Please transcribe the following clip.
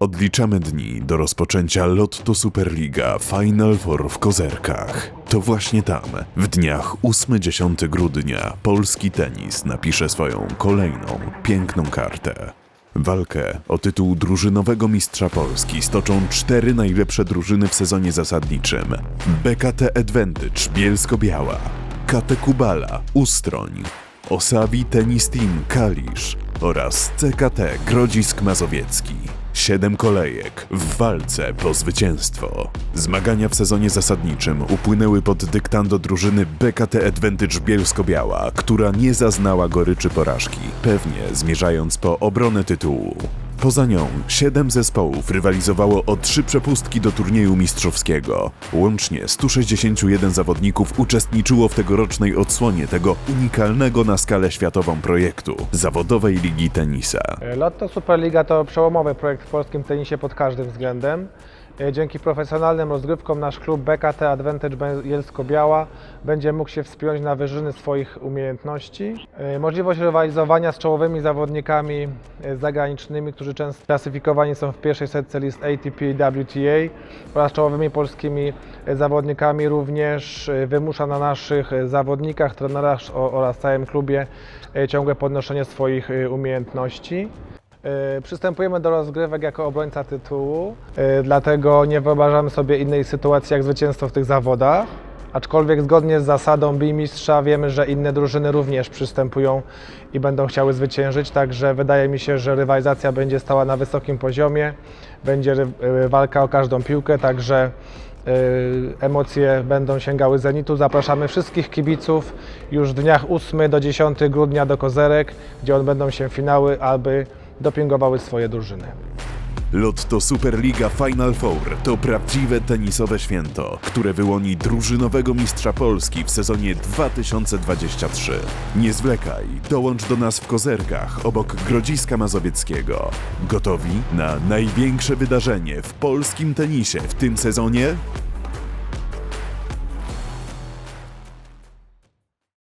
Odliczamy dni do rozpoczęcia Lotto Superliga Final Four w Kozerkach. To właśnie tam, w dniach 8-10 grudnia, polski tenis napisze swoją kolejną piękną kartę. Walkę o tytuł drużynowego mistrza Polski stoczą cztery najlepsze drużyny w sezonie zasadniczym. BKT Advantage Bielsko-Biała, KT Kubala Ustroń, Osawi Tennis Team Kalisz oraz CKT Grodzisk Mazowiecki. Siedem kolejek w walce po zwycięstwo. Zmagania w sezonie zasadniczym upłynęły pod dyktando drużyny BKT Advantage Bielsko-Biała, która nie zaznała goryczy porażki, pewnie zmierzając po obronę tytułu. Poza nią siedem zespołów rywalizowało o trzy przepustki do turnieju mistrzowskiego. Łącznie 161 zawodników uczestniczyło w tegorocznej odsłonie tego unikalnego na skalę światową projektu zawodowej ligi tenisa. Lotto Superliga to przełomowy projekt w polskim tenisie pod każdym względem. E, Dzięki profesjonalnym rozgrywkom nasz klub BKT Advantage Bielsko-Biała będzie mógł się wspiąć na wyżyny swoich umiejętności. E, Możliwość rywalizowania z czołowymi zawodnikami e, zagranicznymi, którzy często klasyfikowani są w pierwszej setce list ATP i WTA oraz czołowymi polskimi zawodnikami również wymusza na naszych zawodnikach, trenerach oraz całym klubie ciągłe podnoszenie swoich umiejętności. E, Przystępujemy do rozgrywek jako obrońca tytułu, e, dlatego nie wyobrażamy sobie innej sytuacji jak zwycięstwo w tych zawodach. Aczkolwiek zgodnie z zasadą bij mistrza wiemy, że inne drużyny również przystępują i będą chciały zwyciężyć, także wydaje mi się, że rywalizacja będzie stała na wysokim poziomie, będzie e, walka o każdą piłkę, także emocje będą sięgały zenitu. Zapraszamy wszystkich kibiców już w dniach 8 do 10 grudnia do Kozerek, gdzie odbędą się finały, aby dopingowały swoje drużyny. Lotto Superliga Final Four to prawdziwe tenisowe święto, które wyłoni drużynowego mistrza Polski w sezonie 2023. Nie zwlekaj, dołącz do nas w Kozerkach obok Grodziska Mazowieckiego. Gotowi na największe wydarzenie w polskim tenisie w tym sezonie?